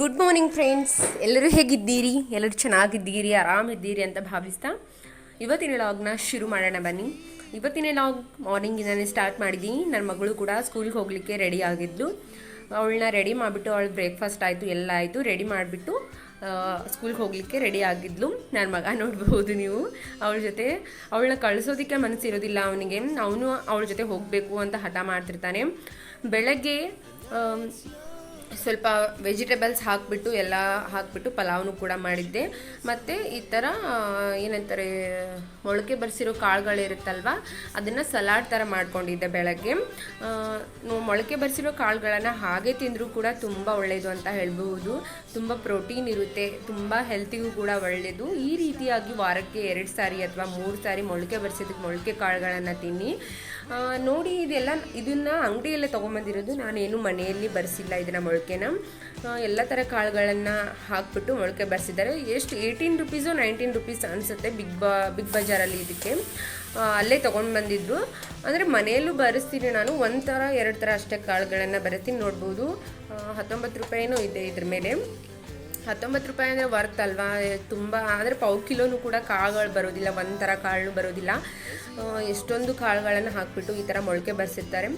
ಎಲ್ಲರೂ ಹೇಗಿದ್ದೀರಿ? ಎಲ್ಲರೂ ಚೆನ್ನಾಗಿದ್ದೀರಿ? ಆರಾಮಿದ್ದೀರಿ ಅಂತ ಭಾವಿಸ್ತಾ ಇವತ್ತಿನ ಲಾಗ್ನ ಶುರು ಮಾಡೋಣ ಬನ್ನಿ. ಇವತ್ತಿನ ಲಾಗ್ ಮಾರ್ನಿಂಗಿಂದನೇ ಸ್ಟಾರ್ಟ್ ಮಾಡಿದ್ದೀನಿ ನನ್ನ ಮಗಳು ಕೂಡ ಸ್ಕೂಲ್ಗೆ ಹೋಗಲಿಕ್ಕೆ ರೆಡಿ ಆಗಿದ್ಲು. ಅವಳನ್ನ ರೆಡಿ ಮಾಡಿಬಿಟ್ಟು ಅವಳು ಬ್ರೇಕ್ಫಾಸ್ಟ್ ಆಯಿತು, ಎಲ್ಲ ಆಯಿತು. ರೆಡಿ ಮಾಡಿಬಿಟ್ಟು ಸ್ಕೂಲ್ಗೆ ಹೋಗಲಿಕ್ಕೆ ರೆಡಿ ಆಗಿದ್ಲು. ನನ್ನ ಮಗ ನೋಡ್ಬೋದು ನೀವು. ಅವಳ ಜೊತೆ, ಅವಳನ್ನ ಕಳಿಸೋದಕ್ಕೆ ಮನಸ್ಸಿರೋದಿಲ್ಲ ಅವನಿಗೆ. ಅವನು ಅವಳ ಜೊತೆ ಹೋಗಬೇಕು ಅಂತ ಹಠ ಮಾಡ್ತಿರ್ತಾನೆ. ಬೆಳಗ್ಗೆ ಸ್ವಲ್ಪ ವೆಜಿಟೇಬಲ್ಸ್ ಹಾಕಿಬಿಟ್ಟು ಎಲ್ಲ ಹಾಕಿಬಿಟ್ಟು ಪಲಾವ್ನು ಕೂಡ ಮಾಡಿದ್ದೆ. ಮತ್ತು ಈ ಥರ ಏನಂತಾರೆ, ಮೊಳಕೆ ಬರೆಸಿರೋ ಕಾಳುಗಳಿರುತ್ತಲ್ವ, ಅದನ್ನು ಸಲಾಡ್ ಥರ ಮಾಡ್ಕೊಂಡಿದ್ದೆ ಬೆಳಗ್ಗೆ. ಮೊಳಕೆ ಬರೆಸಿರೋ ಕಾಳುಗಳನ್ನು ಹಾಗೆ ತಿಂದರೂ ಕೂಡ ತುಂಬ ಒಳ್ಳೆಯದು ಅಂತ ಹೇಳ್ಬೋದು ತುಂಬ ಪ್ರೋಟೀನ್ ಇರುತ್ತೆ, ತುಂಬ ಹೆಲ್ತಿಗೂ ಕೂಡ ಒಳ್ಳೆಯದು ಈ ರೀತಿಯಾಗಿ ವಾರಕ್ಕೆ ಎರಡು ಸಾರಿ ಅಥವಾ ಮೂರು ಸಾರಿ ಮೊಳಕೆ ಬರೆಸಿದಕ್ಕೆ ಮೊಳಕೆ ಕಾಳುಗಳನ್ನು ತಿನ್ನಿ. ನೋಡಿ, ಇದೆಲ್ಲ, ಇದನ್ನು ಅಂಗಡಿಯಲ್ಲೇ ತೊಗೊಂಬಂದಿರೋದು ನಾನೇನು ಮನೆಯಲ್ಲಿ ಬರೆಸಿಲ್ಲ ಇದನ್ನು ಮೊಳಕೆನ ಎಲ್ಲ ಥರ ಕಾಳುಗಳನ್ನು ಹಾಕ್ಬಿಟ್ಟು ಮೊಳಕೆ ಬರೆಸಿದ್ದಾರೆ. ಎಷ್ಟು ಏಯ್ಟೀನ್ ರುಪೀಸು ನೈನ್ಟೀನ್ ರುಪೀಸ್ ಅನಿಸುತ್ತೆ ಬಿಗ್ ಬಾ, ಬಿಗ್ ಬಜಾರಲ್ಲಿ ಇದಕ್ಕೆ. ಅಲ್ಲೇ ತೊಗೊಂಡು ಬಂದಿದ್ರು. ಅಂದರೆ ಮನೆಯಲ್ಲೂ ಬರೆಸ್ತೀನಿ ನಾನು, ಒಂಥರ ಥರ ಎರಡು ಥರ ಅಷ್ಟೇ ಕಾಳುಗಳನ್ನು ಬರೆಸ್ತೀನಿ. ನೋಡ್ಬೋದು ಹತ್ತೊಂಬತ್ತು ರೂಪಾಯಿನೂ ಇದೆ ಇದ್ರ ಮೇಲೆ. ಹತ್ತೊಂಬತ್ತು ರೂಪಾಯಿ ಅಂದರೆ ವರ್ತ್ ಅಲ್ವಾ? ತುಂಬ, ಅಂದರೆ ಪಾವು ಕಿಲೋನು ಕೂಡ ಕಾಳುಗಳು ಬರೋದಿಲ್ಲ ಒಂಥರ ಥರ ಕಾಳು ಬರೋದಿಲ್ಲ. ಎಷ್ಟೊಂದು ಕಾಳುಗಳನ್ನು ಹಾಕಿಬಿಟ್ಟು ಈ ಥರ ಮೊಳಕೆ ಬರ್ಸಿರ್ತಾರೆ.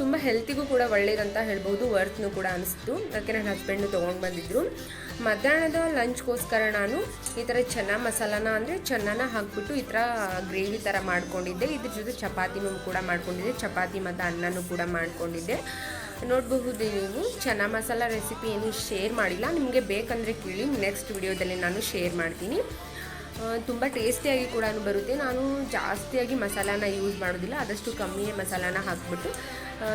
ತುಂಬ ಹೆಲ್ತಿಗೂ ಕೂಡ ಒಳ್ಳೇದಂತ ಹೇಳ್ಬೋದು ವರ್ತ್ನು ಕೂಡ ಅನಿಸ್ತು. ಅದಕ್ಕೆ ನನ್ನ ಹಸ್ಬೆಂಡು ತೊಗೊಂಡು ಬಂದಿದ್ದರು ಮಧ್ಯಾಹ್ನದ ಲಂಚ್ಗೋಸ್ಕರ ನಾನು ಈ ಥರ ಚೆನ್ನ ಮಸಾಲಾನ, ಅಂದರೆ ಚೆನ್ನಾನ ಹಾಕಿಬಿಟ್ಟು ಈ ಥರ ಗ್ರೇವಿ ಥರ ಮಾಡ್ಕೊಂಡಿದ್ದೆ. ಇದ್ರ ಜೊತೆ ಚಪಾತಿನೂ ಕೂಡ ಮಾಡ್ಕೊಂಡಿದ್ದೆ. ಚಪಾತಿ ಮತ್ತು ಅನ್ನನೂ ಕೂಡ ಮಾಡ್ಕೊಂಡಿದ್ದೆ. ನೋಡಬಹುದು ನೀವು. ಚೆನ್ನ ಮಸಾಲ ರೆಸಿಪಿ ಏನು ಶೇರ್ ಮಾಡಿಲ್ಲ. ನಿಮಗೆ ಬೇಕಂದರೆ ಕೇಳಿ. ನೆಕ್ಸ್ಟ್ ವಿಡಿಯೋದಲ್ಲಿ ನಾನು ಶೇರ್ ಮಾಡ್ತೀನಿ. ತುಂಬ ಟೇಸ್ಟಿಯಾಗಿ ಕೂಡ ಬರುತ್ತೆ. ನಾನು ಜಾಸ್ತಿಯಾಗಿ ಮಸಾಲಾನ ಯೂಸ್ ಮಾಡೋದಿಲ್ಲ. ಆದಷ್ಟು ಕಮ್ಮಿಯೇ ಮಸಾಲಾನ ಹಾಕ್ಬಿಟ್ಟು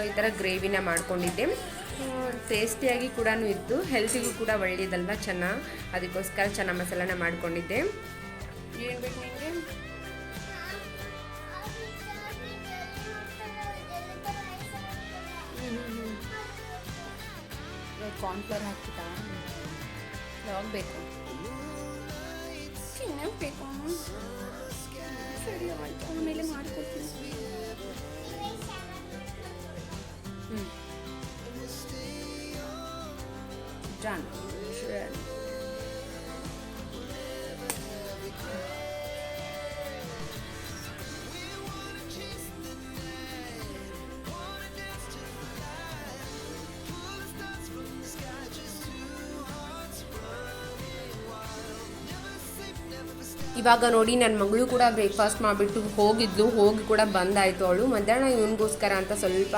ಈ ಥರ ಗ್ರೇವಿನ ಮಾಡ್ಕೊಂಡಿದ್ದೆ. ಟೇಸ್ಟಿಯಾಗಿ ಕೂಡ ಇತ್ತು. ಹೆಲ್ತಿಗೂ ಕೂಡ ಒಳ್ಳೆಯದಲ್ವ ಚೆನ್ನಾಗಿ ಅದಕ್ಕೋಸ್ಕರ ಚೆನ್ನ ಮಸಾಲಾನ ಮಾಡ್ಕೊಂಡಿದ್ದೆ. ಏನು ಬೇಕು ಕಾರ್ನ್ಫ್ಲವರ್ ಹಾಕ್ಬಿಟ್ಟ ಯಾವಾಗ ಬೇಕು ತಿನ್ನಬೇಕು ಸರಿ ಆಯ್ತು ಆಮೇಲೆ ಮಾಡ್ಕೊಡ್ತೀನಿ ಹ್ಞೂ ಜಾನ್ ಇವಾಗ ನೋಡಿ ನನ್ನ ಮಗಳು ಕೂಡ ಬ್ರೇಕ್ಫಾಸ್ಟ್ ಮಾಡಿಬಿಟ್ಟು ಹೋಗಿದ್ಲು, ಹೋಗಿ ಕೂಡ ಬಂದಾಯಿತು ಅವಳು. ಮಧ್ಯಾಹ್ನ ಇವನಿಗೋಸ್ಕರ ಅಂತ ಸ್ವಲ್ಪ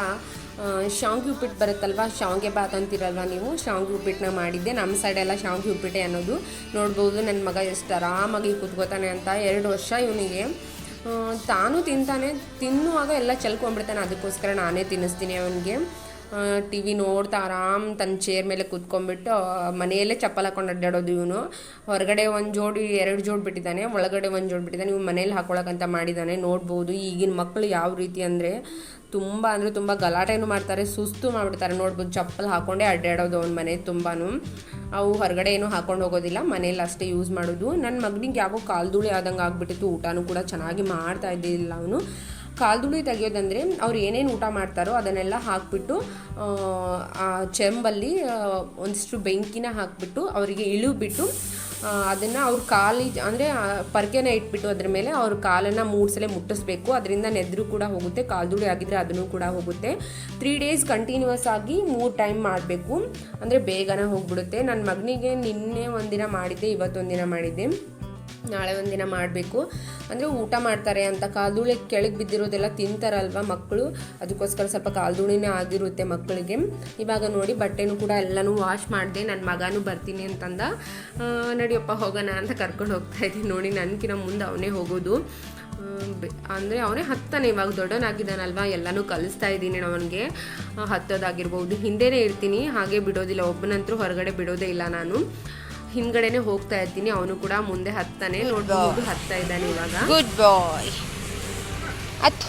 ಶಾವಿಗೆ ಉಪ್ಪಿಟ್ಟು ಬರುತ್ತಲ್ವ? ಶಾವಿಗೆ ಬಾತ್ ಅಂತೀರಲ್ವ ನೀವು? ಶಾವ್ಗೆ ಉಪ್ಪಿಟ್ಟನ್ನ ಮಾಡಿದ್ದೆ. ನಮ್ಮ ಸೈಡೆಲ್ಲ ಶಾವ್ಗೆ ಉಪ್ಪಿಟ್ಟೆ ಅನ್ನೋದು ನೋಡ್ಬೋದು. ನನ್ನ ಮಗ ಎಷ್ಟು ಆರಾಮಾಗಿ ಕೂತ್ಕೋತಾನೆ ಅಂತ ಎರಡು ವರ್ಷ ಇವನಿಗೆ. ತಾನು ತಿಂತಾನೆ, ತಿನ್ನುವಾಗ ಎಲ್ಲ ಚಲ್ಕೊಂಡ್ಬಿಡ್ತಾನೆ. ಅದಕ್ಕೋಸ್ಕರ ನಾನೇ ತಿನ್ನಿಸ್ತೀನಿ ಅವನಿಗೆ. ಟಿ ವಿ ನೋಡ್ತಾ ಆರಾಮ್ ತನ್ನ ಚೇರ್ ಮೇಲೆ ಕೂತ್ಕೊಂಡ್ಬಿಟ್ಟು ಮನೆಯಲ್ಲೇ ಚಪ್ಪಲ್ ಹಾಕೊಂಡು ಅಡ್ಡಾಡೋದು ಇವನು. ಹೊರಗಡೆ ಒಂದು ಜೋಡಿ, ಎರಡು ಜೋಡಿ ಬಿಟ್ಟಿದ್ದಾನೆ. ಒಳಗಡೆ ಒಂದು ಜೋಡಿ ಬಿಟ್ಟಿದ್ದಾನೆ. ಇವ್ನು ಮನೇಲಿ ಹಾಕೊಳಕ್ಕಂತ ಮಾಡಿದ್ದಾನೆ ನೋಡ್ಬೋದು ಈಗಿನ ಮಕ್ಕಳು ಯಾವ ರೀತಿ ಅಂದರೆ ತುಂಬ ಅಂದರೆ ತುಂಬ ಗಲಾಟೆನೂ ಮಾಡ್ತಾರೆ, ಸುಸ್ತು ಮಾಡಿಬಿಡ್ತಾರೆ. ನೋಡ್ಬೋದು ಚಪ್ಪಲ್ ಹಾಕೊಂಡೇ ಅಡ್ಡಾಡೋದು ಅವ್ನ ಮನೆ ತುಂಬಾ ಅವು ಹೊರಗಡೆ ಏನು ಹಾಕೊಂಡು ಹೋಗೋದಿಲ್ಲ. ಮನೇಲಿ ಅಷ್ಟೇ ಯೂಸ್ ಮಾಡೋದು. ನನ್ನ ಮಗನಿಗೆ ಯಾಕೋ ಕಾಲ್ದುಳಿ ಆದಂಗೆ ಆಗಿಬಿಟ್ಟಿತ್ತು. ಊಟನೂ ಕೂಡ ಚೆನ್ನಾಗಿ ಮಾಡ್ತಾ ಇದ್ದಿಲ್ಲ ಅವನು. ಕಾಲ್ದುಳಿ ತೆಗಿಯೋದಂದರೆ ಅವ್ರು ಏನೇನು ಊಟ ಮಾಡ್ತಾರೋ ಅದನ್ನೆಲ್ಲ ಹಾಕ್ಬಿಟ್ಟು ಆ, ಚೆಂಬಲ್ಲಿ ಒಂದಿಷ್ಟು ಬೆಂಕಿನ ಹಾಕ್ಬಿಟ್ಟು ಅವರಿಗೆ ಇಳಿಬಿಟ್ಟು ಅದನ್ನು ಅವ್ರ ಕಾಲಿ ಅಂದರೆ ಪರ್ಕೆನ ಇಟ್ಬಿಟ್ಟು ಅದ್ರ ಮೇಲೆ ಅವ್ರ ಕಾಲನ್ನು ಮೂರು ಸಲ ಮುಟ್ಟಿಸ್ಬೇಕು. ಅದರಿಂದ ನೆದ್ರು ಕೂಡ ಹೋಗುತ್ತೆ ಕಾಲ್ದುಳಿ ಆಗಿದ್ರೆ ಅದನ್ನು ಕೂಡ ಹೋಗುತ್ತೆ. ತ್ರೀ ಡೇಸ್ ಕಂಟಿನ್ಯೂಸ್ ಆಗಿ ಮೂರು ಟೈಮ್ ಮಾಡಬೇಕು. ಅಂದರೆ ಬೇಗನೆ ಹೋಗ್ಬಿಡುತ್ತೆ. ನನ್ನ ಮಗನಿಗೆ ನಿನ್ನೆ ಒಂದಿನ ಮಾಡಿದ್ದೆ ಇವತ್ತೊಂದಿನ ಮಾಡಿದ್ದೆ. ನಾಳೆ ಒಂದಿನ ಮಾಡಬೇಕು. ಅಂದರೆ ಊಟ ಮಾಡ್ತಾರೆ ಅಂತ ಕಾಲ್ದುಳಿ ಕೆಳಗೆ ಬಿದ್ದಿರೋದೆಲ್ಲ ತಿಂತಾರಲ್ವ ಮಕ್ಕಳು ಅದಕ್ಕೋಸ್ಕರ ಸ್ವಲ್ಪ ಕಾಲ್ದುಳಿನೇ ಆಗಿರುತ್ತೆ ಮಕ್ಕಳಿಗೆ ಇವಾಗ ನೋಡಿ ಬಟ್ಟೆನೂ ಕೂಡ ಎಲ್ಲನೂ ವಾಶ್ ಮಾಡಿದೆ ನನ್ನ ಮಗನೂ ಬರ್ತೀನಿ ಅಂತಂದ. ನಡಿಯಪ್ಪ ಹೋಗೋಣ ಅಂತ ಕರ್ಕೊಂಡು ಹೋಗ್ತಾ ಇದ್ದೀನಿ. ನೋಡಿ ನನಗಿನ ಮುಂದೆ ಅವನೇ ಹೋಗೋದು. ಅಂದರೆ ಅವನೇ ಹತ್ತಾನೆ, ಇವಾಗ ದೊಡ್ಡವನಾಗಿದ್ದಾನಲ್ವ, ಎಲ್ಲನೂ ಕಲಿಸ್ತಾ ಇದ್ದೀನಿ ಅವನಿಗೆ. ಹತ್ತೋದಾಗಿರ್ಬೋದು. ಹಿಂದೆನೇ ಇರ್ತೀನಿ, ಹಾಗೆ ಬಿಡೋದಿಲ್ಲ. ಒಬ್ಬನಂತರೂ ಹೊರಗಡೆ ಬಿಡೋದೇ ಇಲ್ಲ ನಾನು. ಹಿಂದ್ಗಡೆನೆ ಹೋಗ್ತಾ ಇರ್ತೀನಿ ಅವನು ಕೂಡ ಮುಂದೆ ಹತ್ತಾನೆ ನೋಡ್ಬೋದು ಹತ್ತಾ ಇದ್ದಾನೆ ಇವಾಗ. ಗುಡ್ ಬಾಯ್ ಹತ್ತು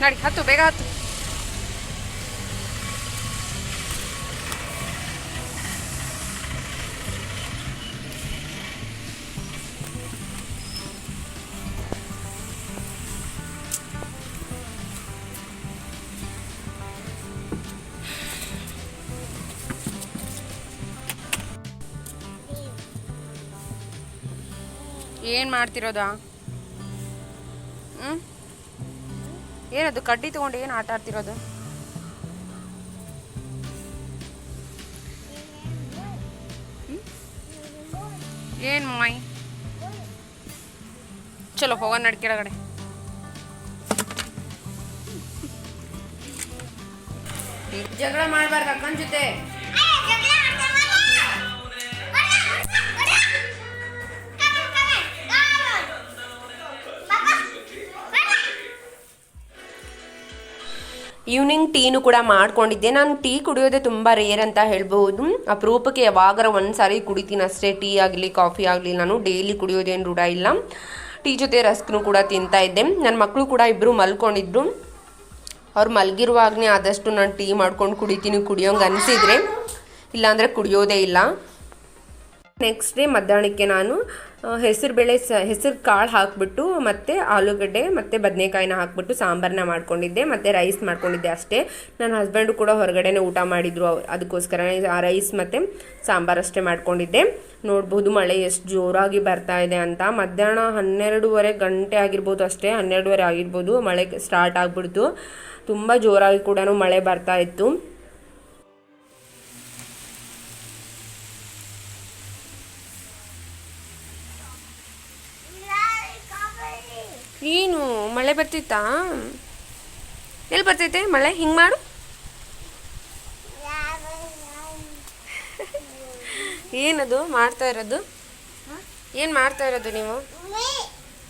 ನೋಡಿ ಹತ್ತು ಬೇಗ ಹತ್ತು. ಏನು ಮಾಡ್ತಿರೋದಾ? ಹ್ಞೂ ಏನದು, ಕಡ್ಡಿ ತೊಗೊಂಡು ಏನು ಆಟ ಆಡ್ತಿರೋದು? ಏನು ಮಾಯ್? ಚಲೋ ಹೋಗೋಣ ನಡ್ ಕೆಳಗಡೆ. ಜಗಳ ಮಾಡಬಾರ್ದು, ಅಕ್ಕನ ಜೊತೆ? ಈವ್ನಿಂಗ್ ಟೀನು ಕೂಡ ಮಾಡ್ಕೊಂಡಿದ್ದೆ. ನಾನು ಟೀ ಕುಡಿಯೋದೇ ತುಂಬ ರೇರ್ ಅಂತ ಹೇಳ್ಬೋದು ಅಪರೂಪಕ್ಕೆ ಯಾವಾಗಾರ ಒಂದು ಸಾರಿ ಕುಡಿತೀನಿ ಅಷ್ಟೇ. ಟೀ ಆಗಲಿ ಕಾಫಿ ಆಗಲಿ ನಾನು ಡೈಲಿ ಕುಡಿಯೋದೇನು ರೂಢ ಇಲ್ಲ. ಟೀ ಜೊತೆ ರಸ್ಕ್ನು ಕೂಡ ತಿಂತಾ ಇದ್ದೆ. ನನ್ನ ಮಕ್ಕಳು ಕೂಡ ಇಬ್ಬರು ಮಲ್ಕೊಂಡಿದ್ರು. ಅವ್ರು ಮಲಗಿರುವಾಗನೇ ಆದಷ್ಟು ನಾನು ಟೀ ಮಾಡ್ಕೊಂಡು ಕುಡಿತೀನಿ. ಕುಡಿಯೋಂಗೆ ಅನಿಸಿದ್ರೆ. ಇಲ್ಲಾಂದರೆ ಕುಡಿಯೋದೇ ಇಲ್ಲ. ನೆಕ್ಸ್ಟ್ ಡೇ ಮಧ್ಯಾಹ್ನಕ್ಕೆ ನಾನು ಹೆಸರು ಬೇಳೆ ಸ, ಹೆಸರು ಕಾಳು ಹಾಕ್ಬಿಟ್ಟು ಮತ್ತು ಆಲೂಗಡ್ಡೆ ಮತ್ತು ಬದನೆಕಾಯಿನ ಹಾಕ್ಬಿಟ್ಟು ಸಾಂಬಾರನ್ನ ಮಾಡ್ಕೊಂಡಿದ್ದೆ, ಮತ್ತು ರೈಸ್ ಮಾಡ್ಕೊಂಡಿದ್ದೆ ಅಷ್ಟೇ. ನನ್ನ ಹಸ್ಬೆಂಡು ಕೂಡ ಹೊರಗಡೆನೇ ಊಟ ಮಾಡಿದ್ರು ಅದಕ್ಕೋಸ್ಕರ ಆ ರೈಸ್ ಮತ್ತು ಸಾಂಬಾರು ಅಷ್ಟೇ ಮಾಡ್ಕೊಂಡಿದ್ದೆ. ನೋಡ್ಬೋದು ಮಳೆ ಎಷ್ಟು ಜೋರಾಗಿ ಬರ್ತಾ ಇದೆ ಅಂತ. ಮಧ್ಯಾಹ್ನ ಹನ್ನೆರಡೂವರೆ ಗಂಟೆ ಆಗಿರ್ಬೋದು ಅಷ್ಟೇ, ಹನ್ನೆರಡುವರೆ ಆಗಿರ್ಬೋದು ಮಳೆ ಸ್ಟಾರ್ಟ್ ಆಗಿಬಿಡ್ತು. ತುಂಬ ಜೋರಾಗಿ ಕೂಡ ಮಳೆ ಬರ್ತಾ ಇತ್ತು. ಏನು ಮಳೆ ಬರ್ತಿತ್ತಾ? ಎಲ್ಲಿ ಬರ್ತೈತೆ ಮಳೆ? ಹಿಂಗೆ ಮಾಡು. ಏನದು ಮಾಡ್ತಾ ಇರೋದು? ಏನು ಮಾಡ್ತಾ ಇರೋದು ನೀವು?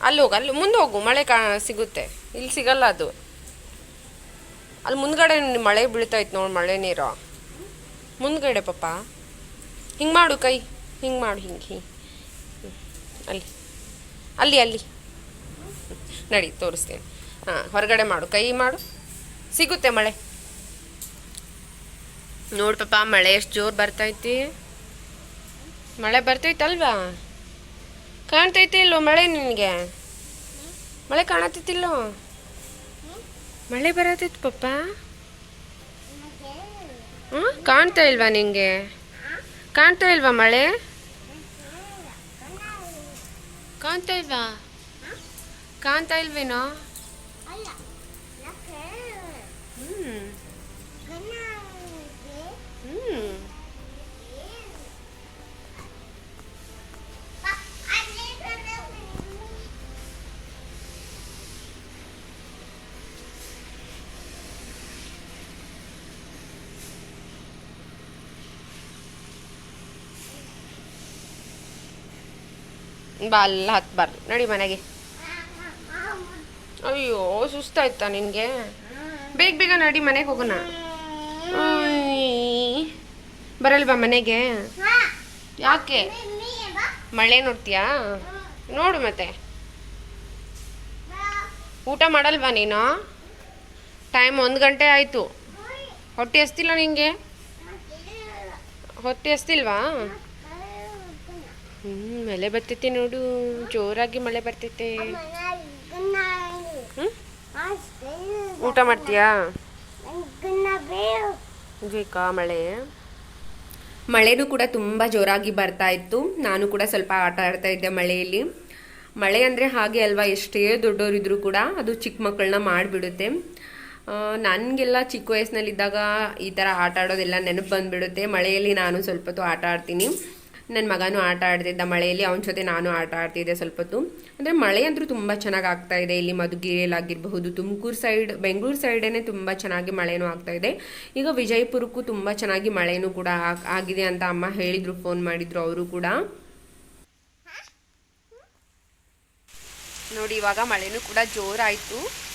ಅಲ್ಲಿ ಹೋಗು, ಅಲ್ಲಿ ಮುಂದೆ ಹೋಗು, ಮಳೆ ಕಾ ಸಿಗುತ್ತೆ. ಇಲ್ಲಿ ಸಿಗಲ್ಲ ಅದು. ಅಲ್ಲಿ ಮುಂದ್ಗಡೆ ಮಳೆ ಬೀಳ್ತಾ ಇತ್ತು ನೋಡಿ ಮಳೆ ನೀರು. ಮುಂದ್ಗಡೆ ಪಾಪ ಹಿಂಗೆ ಮಾಡು ಕೈ. ಹಿಂಗೆ ಮಾಡು, ಹಿಂಗೆ ಹಿಂಗೆ ಅಲ್ಲಿ. ಅಲ್ಲಿ ಅಲ್ಲಿ. ನಡಿ, ತೋರಿಸ್ತೀನಿ. ಹಾಂ, ಹೊರಗಡೆ ಮಾಡು. ಕೈ ಮಾಡು. ಸಿಗುತ್ತೆ ಮಳೆ. ನೋಡು ಪಾಪ, ಮಳೆ ಎಷ್ಟು ಜೋರು ಬರ್ತೈತಿ. ಮಳೆ ಬರ್ತೈತಲ್ವಾ? ಕಾಣ್ತೈತಿ ಇಲ್ಲೋ ಮಳೆ ನಿನಗೆ? ಮಳೆ ಕಾಣತೈತಿಲ್ಲೋ ಮಳೆ ಬರತೈತಿ ಪಪ್ಪ. ಹಾಂ ಕಾಣ್ತಾ ಇಲ್ವಾ ನಿನಗೆ ಕಾಣ್ತಾ ಇಲ್ವಾ ಮಳೆ? ಕಾಣ್ತಾ ಇಲ್ವಾ? ಕಾಣ್ತಾ ಇಲ್ವೇನೋ ಹ್ಮ್ ಹ್ಮ್ ಬಾ ಅಲ್ಲ ಹತ್ಬಾರ್ದು ನಡಿ ಮನೆಗೆ ಅಯ್ಯೋ ಸುಸ್ತಾಯ್ತಾ ನಿನಗೆ? ಬೇಗ ಬೇಗ ನಡಿ ಮನೆಗೆ ಹೋಗೋಣ. ಬರಲ್ವಾ ಮನೆಗೆ? ಯಾಕೆ? ಮಳೆ ನೋಡ್ತೀಯಾ? ನೋಡು ಮತ್ತೆ. ಊಟ ಮಾಡಲ್ವಾ ನೀನು? ಟೈಮ್ ಒಂದು ಗಂಟೆ ಆಯಿತು. ಹೊಟ್ಟೆ ಹಸ್ತಿಲ್ಲ ನಿಂಗೆ? ಹೊಟ್ಟೆ ಹಸ್ತಿಲ್ವಾ? ಹ್ಞೂ ಮಳೆ ಬರ್ತೈತೆ ನೋಡು. ಜೋರಾಗಿ ಮಳೆ ಬರ್ತೈತೆ. ಊಟ ಮಾಡ್ತೀಯಾ? ಬೇಕಾ ಮಳೆ? ಮಳೆನೂ ಕೂಡ ತುಂಬ ಜೋರಾಗಿ ಬರ್ತಾ ಇತ್ತು. ನಾನು ಕೂಡ ಸ್ವಲ್ಪ ಆಟ ಆಡ್ತಾ ಇದ್ದೆ ಮಳೆಯಲ್ಲಿ. ಮಳೆ ಅಂದರೆ ಹಾಗೆ ಅಲ್ವಾ ಎಷ್ಟೇ ದೊಡ್ಡವರಿದ್ರೂ ಕೂಡ ಅದು ಚಿಕ್ಕ ಮಕ್ಕಳನ್ನ ಮಾಡಿಬಿಡುತ್ತೆ. ನನಗೆಲ್ಲ ಚಿಕ್ಕ ವಯಸ್ಸಿನಲ್ಲಿದ್ದಾಗ ಈ ಥರ ಆಟ ಆಡೋದೆಲ್ಲ ನೆನಪು ಬಂದುಬಿಡುತ್ತೆ. ಮಳೆಯಲ್ಲಿ ನಾನು ಸ್ವಲ್ಪ ಹೊತ್ತು ಆಟ ಆಡ್ತೀನಿ. ನನ್ನ ಮಗನೂ ಆಟ ಆಡ್ತಿದ್ದ, ಮಳೆಯಲ್ಲಿ ಅವನ ಜೊತೆ ನಾನು ಆಟ ಆಡ್ತಿದ್ದೆ ಸ್ವಲ್ಪ ಹೊತ್ತು. ಅಂದರೆ ಮಳೆ ಅಂತೂ ತುಂಬ ಚೆನ್ನಾಗಿ ಆಗ್ತಾ ಇದೆ, ಇಲ್ಲಿ ಮಧುಗಿರಿಯಲ್ಲಾಗಿರಬಹುದು, ತುಮಕೂರು ಸೈಡ್, ಬೆಂಗಳೂರು ಸೈಡೇ ತುಂಬ ಚೆನ್ನಾಗಿ ಮಳೆನೂ ಆಗ್ತಾ ಇದೆ. ಈಗ ವಿಜಯಪುರಕ್ಕೂ ತುಂಬ ಚೆನ್ನಾಗಿ ಮಳೆನೂ ಕೂಡ ಆಗ್- ಆಗಿದೆ ಅಂತ ಅಮ್ಮ ಹೇಳಿದರು, ಫೋನ್ ಮಾಡಿದ್ರು ಅವರು ಕೂಡ. ನೋಡಿ, ಇವಾಗ ಮಳೆನೂ ಕೂಡ ಜೋರಾಯಿತು.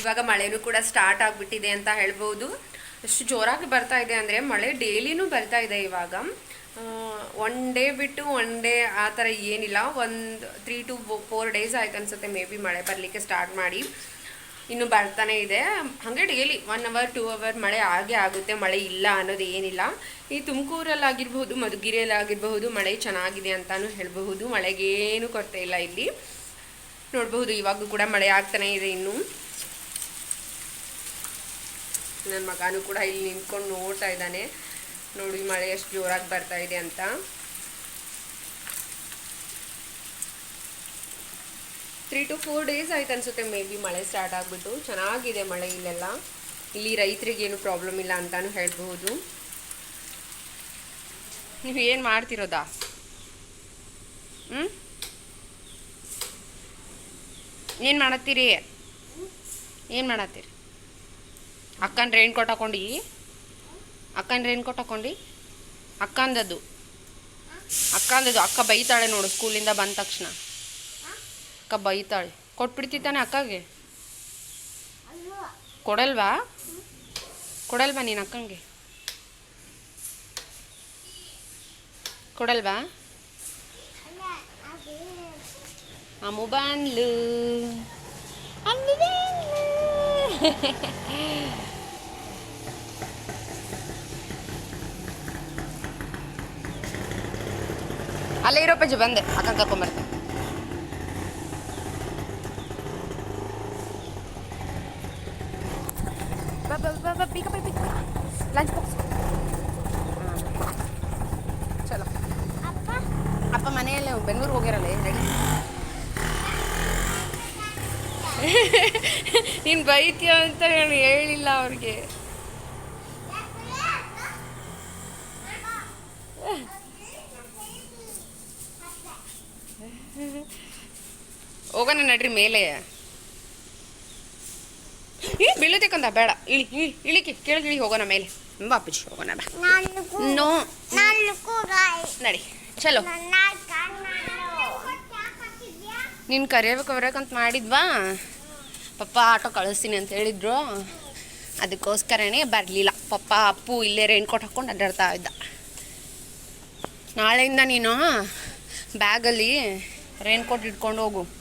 ಇವಾಗ ಮಳೆನೂ ಕೂಡ ಸ್ಟಾರ್ಟ್ ಆಗಿಬಿಟ್ಟಿದೆ ಅಂತ ಹೇಳ್ಬೋದು. ಎಷ್ಟು ಜೋರಾಗಿ ಬರ್ತಾ ಇದೆ ಅಂದರೆ ಮಳೆ ಡೈಲಿನೂ ಬರ್ತಾ ಇದೆ ಇವಾಗ. ಒನ್ ಡೇ ಬಿಟ್ಟು ಒನ್ ಡೇ ಆ ಥರ ಏನಿಲ್ಲ. ಒಂದು ತ್ರೀ ಟು ಫೋರ್ ಡೇಸ್ ಆಯ್ತು ಅನ್ಸುತ್ತೆ ಮೇ ಬಿ ಮಳೆ ಬರಲಿಕ್ಕೆ ಸ್ಟಾರ್ಟ್ ಮಾಡಿ. ಇನ್ನು ಬರ್ತಾನೆ ಇದೆ. ಹಾಗೆ daily one hour two hour ಮಳೆ ಆಗೇ ಆಗುತ್ತೆ. ಮಳೆ ಇಲ್ಲ ಅನ್ನೋದು ಏನಿಲ್ಲ. ಈ ಮಧುಗಿರಿಯಲ್ಲಿ ಆಗಿರಬಹುದು ಮಳೆ ಚೆನ್ನಾಗಿದೆ ಅಂತಲೂ ಹೇಳಬಹುದು. ಮಳೆಗೇನು ಕೊರತೆ ಇಲ್ಲ ಇಲ್ಲಿ. ನೋಡಬಹುದು ಇವಾಗ ಕೂಡ ಮಳೆ ಆಗ್ತಾನೆ ಇದೆ ಇನ್ನು. ನನ್ನ ಮಗನೂ ಕೂಡ ಇಲ್ಲಿ ನಿಂತ್ಕೊಂಡು ನೋಡ್ತಾ ಇದ್ದಾನೆ. ನೋಡಿ ಮಳೆ ಎಷ್ಟು ಜೋರಾಗಿ ಬರ್ತಾ ಇದೆ ಅಂತ. ತ್ರೀ ಟು ಫೋರ್ ಡೇಸ್ ಆಯ್ತು ಅನ್ಸುತ್ತೆ ಮೇ ಬಿ ಮಳೆ ಸ್ಟಾರ್ಟ್ ಆಗಿಬಿಟ್ಟು. ಚೆನ್ನಾಗಿದೆ ಮಳೆ ಇಲ್ಲೆಲ್ಲ. ಇಲ್ಲಿ ರೈತರಿಗೆ ಏನು ಪ್ರಾಬ್ಲಮ್ ಇಲ್ಲ ಅಂತಾನು ಹೇಳ್ಬಹುದು. ನೀವು ಏನು ಮಾಡ್ತಿರೋದಾ ಹ್ಞೂ ಏನು ಮಾಡತ್ತೀರಿ? ಏನು ಮಾಡತ್ತೀರಿ? ಅಕ್ಕನ ರೈನ್ ಕೋಟ್ ಹಾಕೊಂಡು. ಅಕ್ಕನ ರೈನ್ ಕೋಟ್ ಹಾಕೊಂಡು. ಅಕ್ಕಂದದ್ದು. ಅಕ್ಕಂದದ್ದು. ಅಕ್ಕ ಬೈತಾಳೆ ನೋಡು ಸ್ಕೂಲಿಂದ ಬಂದ ತಕ್ಷಣ. ಅಕ್ಕ ಬೈತಾಳೆ. ಕೊಟ್ಬಿಡ್ತಿತ್ತಾನೆ ಅಕ್ಕಗೆ. ಕೊಡಲ್ವಾ? ಕೊಡಲ್ವಾ ನೀನು ಅಕ್ಕಂಗೆ? ಕೊಡಲ್ವಾ? ಅಮ್ಮು ಬಂದ್ಲು ಅಮ್ಮು ಬಂದ್ಲು ಅಲ್ಲೇ ಇರೋ ಪಜ್ಜಿ ಬಂದೆ ಅಕ್ಕ ಕರ್ಕೊಂಬರ್ತೆ ಬಾ ಬಾ ಬಾ ಬಾ ಬೇಗ ಲಂಚ್ ಬಾಕ್ಸ್ ಚಲೋ. ಅಪ್ಪ. ಮನೆಯಲ್ಲೇ ಬೆಂಗಳೂರು ಹೋಗಿರಲ್ಲ ರೆಡಿ ನೀನು ಬೈತೀಯ ಅಂತ ಹೇಳಿ ಹೇಳಿಲ್ಲ ಅವ್ರಿಗೆ. ಹೋಗೋಣ ನಡ್ರಿ ಮೇಲೆ. ಈ ಬೀಳೋದಕ್ಕಂದ ಬೇಡ. ಇಳಿ ಇಳಿ ಇಳಿಕೆ ಕೆಳಗಿಳಿ ಹೋಗೋಣ ಮೇಲೆ. ತುಂಬಾ ಅಪ್ಪಾಜಿ ಹೋಗೋಣ ಬಾ. ನೋ ನಡಿ. ಚಲೋ. ನೀನು ಕರಿಯಬೇಕು ಬರೋಕಂತ ಮಾಡಿದ್ವಾ? ಪಪ್ಪ ಆಟೋ ಕಳಿಸ್ತೀನಿ ಅಂತ ಹೇಳಿದ್ರು. ಅದಕ್ಕೋಸ್ಕರನೇ ಬರಲಿಲ್ಲ. ಪಪ್ಪ ಅಪ್ಪು ಇಲ್ಲೇ ರೈನ್ ಕೋಟ್ ಹಾಕ್ಕೊಂಡು ಅಡ್ಡಾಡ್ತಾ ಇದ್ದ. ನಾಳೆಯಿಂದ ನೀನು ಬ್ಯಾಗಲ್ಲಿ ರೈನ್ ಕೋಟ್ ಇಟ್ಕೊಂಡು ಹೋಗು.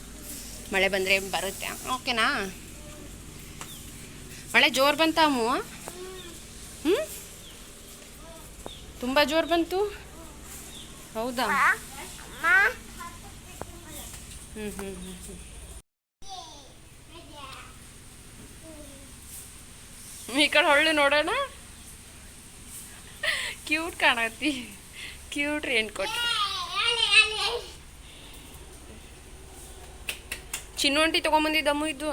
ಮಳೆ ಬಂದರೆ ಬರುತ್ತೆ. ಓಕೆನಾ? ಮಳೆ ಜೋರು ಬಂತ ಅಮ್ಮು ಹ್ಞೂ ತುಂಬ ಜೋರು ಬಂತು? ಹೌದಾ? ಹ್ಞೂ ಹ್ಞೂ ಹ್ಞೂ ಹ್ಞೂ ಈ ಕಡೆ ಹೊಳ್ಳಿ ನೋಡೋಣ? ಕ್ಯೂಟ್ ಕಾಣತ್ತಿ cute raincoat Chinnu aunty ತೊಗೊಂಬಂದಿದ್ದಮ್ಮು ಇದು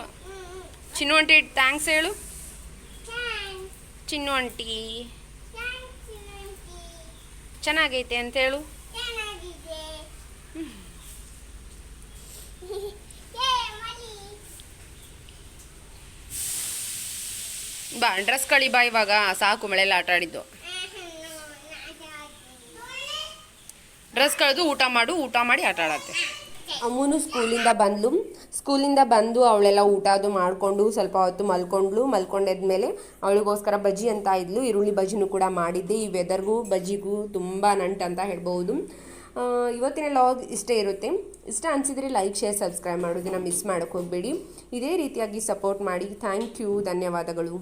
ಚಿನ್ನು ಅಂಟಿ ಥ್ಯಾಂಕ್ಸ್ ಹೇಳು. ಚಿನ್ನು ಅಂಟಿ ಚೆನ್ನಾಗೈತೆ ಅಂತ ಹೇಳು. ಬಾ ಡ್ರೆಸ್ ಕಳಿ ಬಾ ಇವಾಗ. ಸಾಕು ಮಳೆಲ್ಲ ಆಟ ಆಡಿದ್ದು. ಡ್ರೆಸ್ ಕಳೆದು ಊಟ ಮಾಡು, ಊಟ ಮಾಡಿ ಆಟ ಆಡತ್ತೆ. ಅಮ್ಮನು ಸ್ಕೂಲಿಂದ ಬಂದ್ಲು. ಸ್ಕೂಲಿಂದ ಬಂದು ಅವಳೆಲ್ಲ ಊಟ ಅದು ಮಾಡಿಕೊಂಡು ಸ್ವಲ್ಪ ಹೊತ್ತು ಮಲ್ಕೊಂಡ್ಳು. ಮಲ್ಕೊಂಡೆದ್ಮೇಲೆ ಅವಳಿಗೋಸ್ಕರ ಬಜ್ಜಿ ಅಂತ ಇದ್ಲು. ಈರುಳ್ಳಿ ಬಜ್ಜಿನೂ ಕೂಡ ಮಾಡಿದ್ದೆ. ಈ ವೆದರ್ಗೂ ಬಜ್ಜಿಗೂ ತುಂಬ ನಂಟು ಅಂತ ಹೇಳ್ಬೋದು ಇವತ್ತಿನ ಲಾಗ್ ಇಷ್ಟೇ ಇರುತ್ತೆ. ಇಷ್ಟ ಅನಿಸಿದರೆ ಲೈಕ್ ಶೇರ್ ಸಬ್ಸ್ಕ್ರೈಬ್ ಮಾಡೋದನ್ನ ಮಿಸ್ ಮಾಡೋಕ್ಕೆ ಹೋಗಬೇಡಿ. ಇದೇ ರೀತಿಯಾಗಿ ಸಪೋರ್ಟ್ ಮಾಡಿ. ಥ್ಯಾಂಕ್ ಯು ಧನ್ಯವಾದಗಳು.